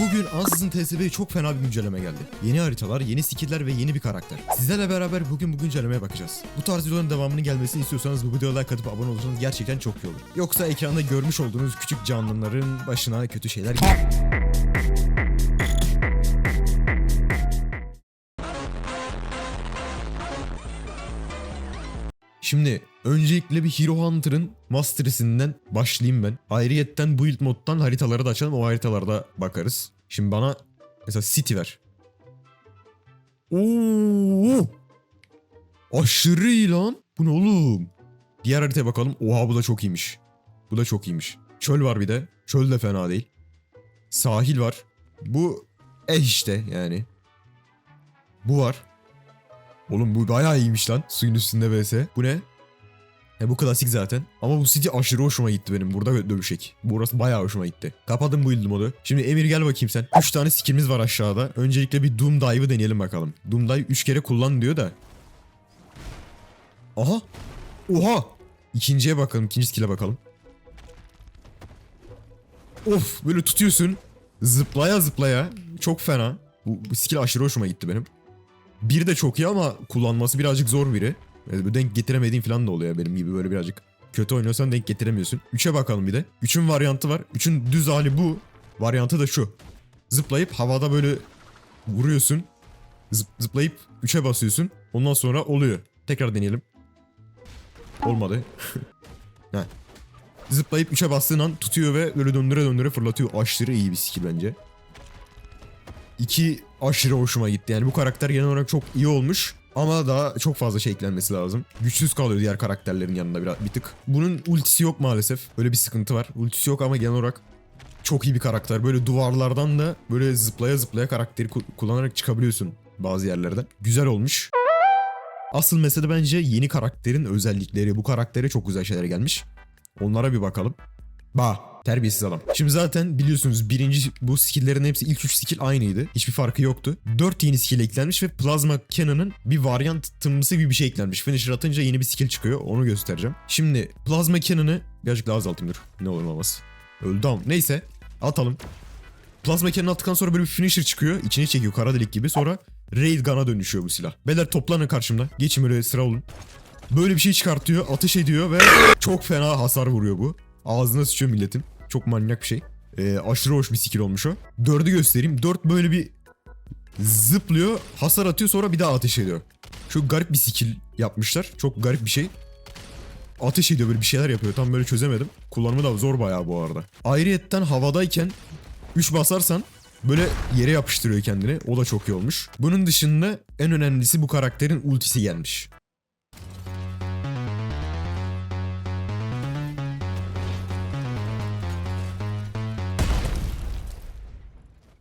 Bugün ansızın TSB'ye çok fena bir güncelleme geldi. Yeni haritalar, yeni skill'ler ve yeni bir karakter. Sizlerle beraber bugün bu güncellemeye bakacağız. Bu tarz videoların devamının gelmesini istiyorsanız bu videoya like atıp abone olursanız gerçekten çok iyi olur. Yoksa ekranda görmüş olduğunuz küçük canlıların başına kötü şeyler gelir. Şimdi öncelikle bir Hero Hunter'ın Mastery'sinden başlayayım ben. Ayrıyetten build moddan haritaları da açalım. O haritalarda bakarız. Şimdi bana mesela City ver. Oo! Aşırı iyi lan. Bu ne oğlum? Diğer haritaya bakalım. Oha bu da çok iyiymiş. Bu da çok iyiymiş. Çöl var bir de. Çöl de fena değil. Sahil var. Bu eh işte yani. Bu var. Oğlum bu bayağı iyiymiş lan. Suyun üstünde vs. Bu ne? E bu klasik zaten. Ama bu City aşırı hoşuma gitti benim. Burada dövüşek. Burası bayağı hoşuma gitti. Kapadım bu build modu. Şimdi Emir gel bakayım sen. 3 tane skillimiz var aşağıda. Öncelikle bir Doom Dive'ı deneyelim bakalım. Doom Dive 3 kere kullan diyor da. Aha. Oha. İkinciye bakalım. ikinci skill'e bakalım. Of böyle tutuyorsun. Zıplaya zıplaya. Çok fena. Bu, bu skill aşırı hoşuma gitti benim. Bir de çok iyi ama kullanması birazcık zor biri. Yani böyle denk getiremediğin falan da oluyor benim gibi böyle birazcık. Kötü oynuyorsan denk getiremiyorsun. 3'e bakalım bir de. 3'ün varyantı var. 3'ün düz hali bu. Varyantı da şu. Zıplayıp havada böyle vuruyorsun. Zıp, zıplayıp 3'e basıyorsun. Ondan sonra oluyor. Tekrar deneyelim. Olmadı. Zıplayıp 3'e bastığın an tutuyor ve böyle döndüre döndüre fırlatıyor. Aşırı iyi bir skill bence. İki aşırı hoşuma gitti. Yani bu karakter genel olarak çok iyi olmuş. Ama daha çok fazla şey eklenmesi lazım. Güçsüz kalıyor diğer karakterlerin yanında biraz bir tık. Bunun ultisi yok maalesef. Böyle bir sıkıntı var. Ultisi yok ama genel olarak çok iyi bir karakter. Böyle duvarlardan da böyle zıplaya zıplaya karakteri ku- kullanarak çıkabiliyorsun bazı yerlerden. Güzel olmuş. Asıl mesele bence yeni karakterin özellikleri. Bu karaktere çok güzel şeyler gelmiş. Onlara bir bakalım. Bah terbiyesiz adam. Şimdi zaten biliyorsunuz birinci bu skill'lerin hepsi ilk 3 skill aynıydı. Hiçbir farkı yoktu. 4 yeni skill eklenmiş ve Plasma Cannon'ın bir varyant tımlısı gibi bir şey eklenmiş. Finisher atınca yeni bir skill çıkıyor. Onu göstereceğim. Şimdi Plasma Cannon'ı birazcık daha azaltayım dur. Ne olur olmaz. Öldü ama. Neyse. Atalım. Plasma Cannon attıktan sonra böyle bir finisher çıkıyor. İçine çekiyor kara delik gibi. Sonra Raid Gun'a dönüşüyor bu silah. Beyler toplanın karşımda. Geçin böyle sıra olun. Böyle bir şey çıkartıyor, ateş ediyor ve çok fena hasar vuruyor bu. Ağzına sıçıyor milletin. Çok manyak bir şey. Ee, aşırı hoş bir skill olmuş o. Dördü göstereyim. Dört böyle bir zıplıyor, hasar atıyor sonra bir daha ateş ediyor. Çok garip bir skill yapmışlar. Çok garip bir şey. Ateş ediyor böyle bir şeyler yapıyor. Tam böyle çözemedim. Kullanımı da zor bayağı bu arada. Ayrıyetten havadayken 3 basarsan böyle yere yapıştırıyor kendini. O da çok iyi olmuş. Bunun dışında en önemlisi bu karakterin ultisi gelmiş.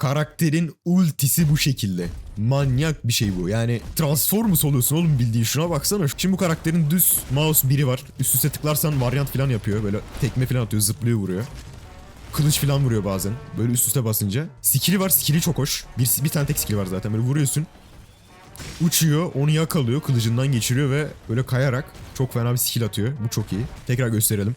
Karakterin ultisi bu şekilde. Manyak bir şey bu. Yani Transformers oluyorsun oğlum bildiğin şuna baksana. Şimdi bu karakterin düz mouse biri var. Üst üste tıklarsan varyant falan yapıyor. Böyle tekme falan atıyor, zıplıyor vuruyor. Kılıç falan vuruyor bazen. Böyle üst üste basınca. Skill'i var. Skill'i çok hoş. Bir, bir tane tek skill var zaten. Böyle vuruyorsun. Uçuyor. Onu yakalıyor. Kılıcından geçiriyor ve böyle kayarak çok fena bir skill atıyor. Bu çok iyi. Tekrar gösterelim.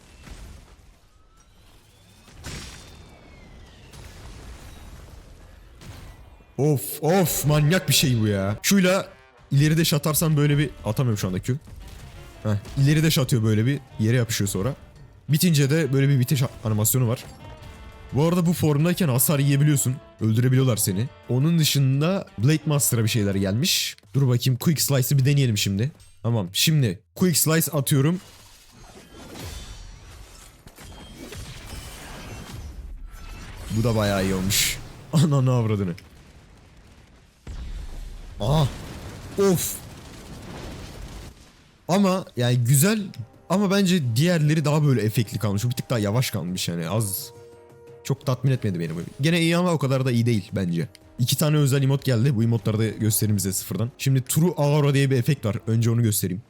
Of of manyak bir şey bu ya. Şuyla ileride şatarsan böyle bir atamıyorum şu anda Q. Heh, ileride şatıyor böyle bir yere yapışıyor sonra. Bitince de böyle bir bitiş animasyonu var. Bu arada bu formdayken hasar yiyebiliyorsun. Öldürebiliyorlar seni. Onun dışında Blade Master'a bir şeyler gelmiş. Dur bakayım Quick Slice'ı bir deneyelim şimdi. Tamam şimdi Quick Slice atıyorum. Bu da bayağı iyi olmuş. Ananı avradını. Aha. Of. Ama yani güzel ama bence diğerleri daha böyle efektli kalmış. Bir tık daha yavaş kalmış yani az. Çok tatmin etmedi beni bu. Gene iyi ama o kadar da iyi değil bence. İki tane özel emot geldi. Bu emotları da göstereyim size sıfırdan. Şimdi True Aura diye bir efekt var. Önce onu göstereyim.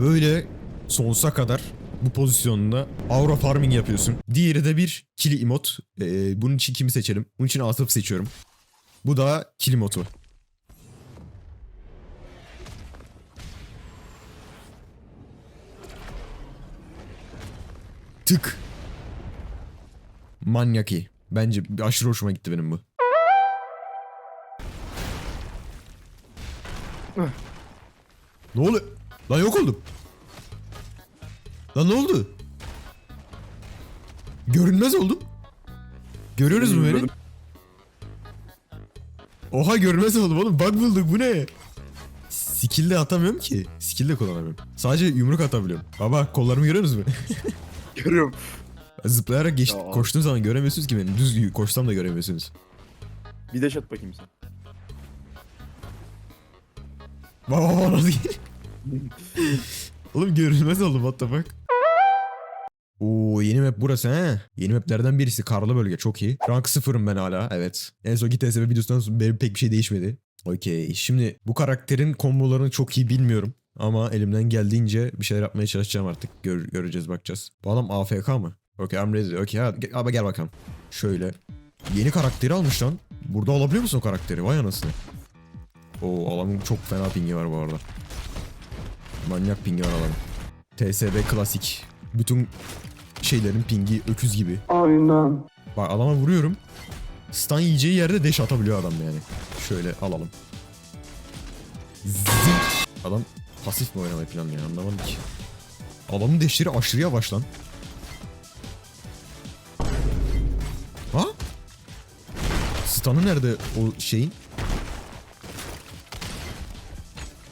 Böyle sonsuza kadar bu pozisyonunda aura farming yapıyorsun. Diğeri de bir kill emot. Ee, bunun için kimi seçelim? Bunun için Asaf seçiyorum. Bu da kill emotu. Tık. Manyaki. Bence aşırı hoşuma gitti benim bu. ne oluyor? Lan yok oldum. Lan ne oldu? Görünmez oldum. Görüyorsunuz mu beni? Oha görünmez oldum oğlum. Bug bulduk bu ne? Skill de atamıyorum ki. Skill de kullanamıyorum. Sadece yumruk atabiliyorum. Baba kollarımı görüyorsunuz mu? Görüyorum. Zıplayarak geç, Ya. koştuğum zaman göremiyorsunuz ki beni. Düz koşsam da göremiyorsunuz. Bir de şat bakayım sen. Baba baba nasıl Oğlum görünmez oldum what the fuck. Oo yeni map burası he. Yeni maplerden birisi karlı bölge çok iyi. Rank sıfırım ben hala evet. En son git TSB videosundan sonra benim pek bir şey değişmedi. Okey şimdi bu karakterin kombolarını çok iyi bilmiyorum. Ama elimden geldiğince bir şeyler yapmaya çalışacağım artık. Gör- göreceğiz bakacağız. Bu adam AFK mı? Okey I'm ready. Okey abi gel bakalım. Şöyle. Yeni karakteri almış lan. Burada alabiliyor musun o karakteri? Vay anasını. Oo adamın çok fena pingi var bu arada. Manyak pingi var adamın. TSB klasik. Bütün şeylerin pingi öküz gibi. Aynen. Bak adama vuruyorum. Stun yiyeceği yerde deş atabiliyor adam yani. Şöyle alalım. Zınk. Adam pasif mi oynamayı planlıyor anlamadım ki. Adamın deşleri aşırı yavaş lan. Ha? Stun'ı nerede o şeyin?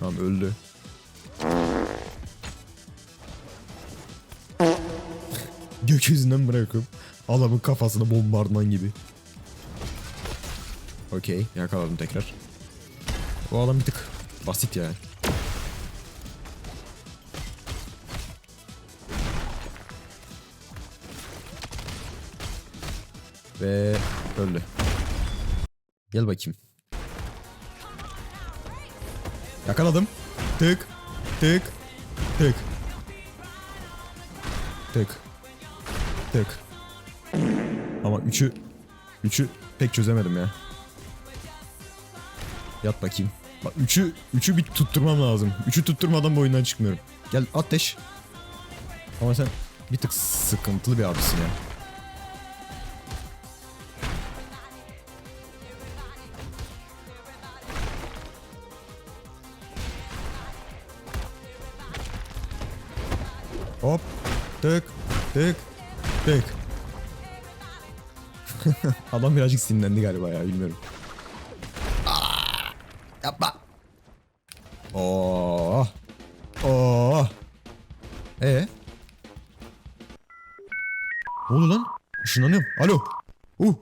Tamam öldü. Gökyüzünden bırakıp adamın kafasına bombardıman gibi. Okey yakaladım tekrar. Bu adam bir tık basit ya. Ve öldü. Gel bakayım. Yakaladım. Tık. Tık. Tık. Tık. Tık. Ama üçü üçü pek çözemedim ya. Yat bakayım. Bak üçü üçü bir tutturmam lazım. Üçü tutturmadan bu oyundan çıkmıyorum. Gel ateş. Ama sen bir tık sıkıntılı bir abisin ya. Hop. Tık. Tık. Tık. Adam birazcık sinirlendi galiba ya bilmiyorum. Aa, yapma. Oo. Oo. E. Ne oldu lan? Işınlanıyorum. Alo. Uh.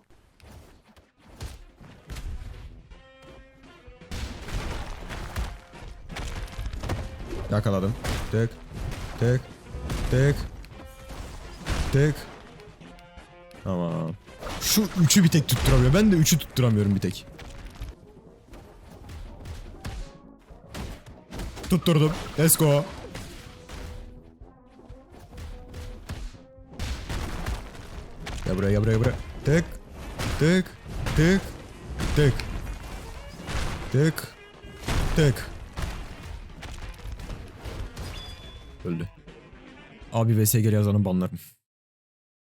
Yakaladım. Tık. Tık. Tık. Tık. Tamam. Şu üçü bir tek tutturamıyor. Ben de üçü tutturamıyorum bir tek. Tutturdum. Let's go. Gel buraya gel buraya buraya. Tık. Tık. Tık. Tık. Tık. Tık. Öldü. Abi VSG yazanı banlarım.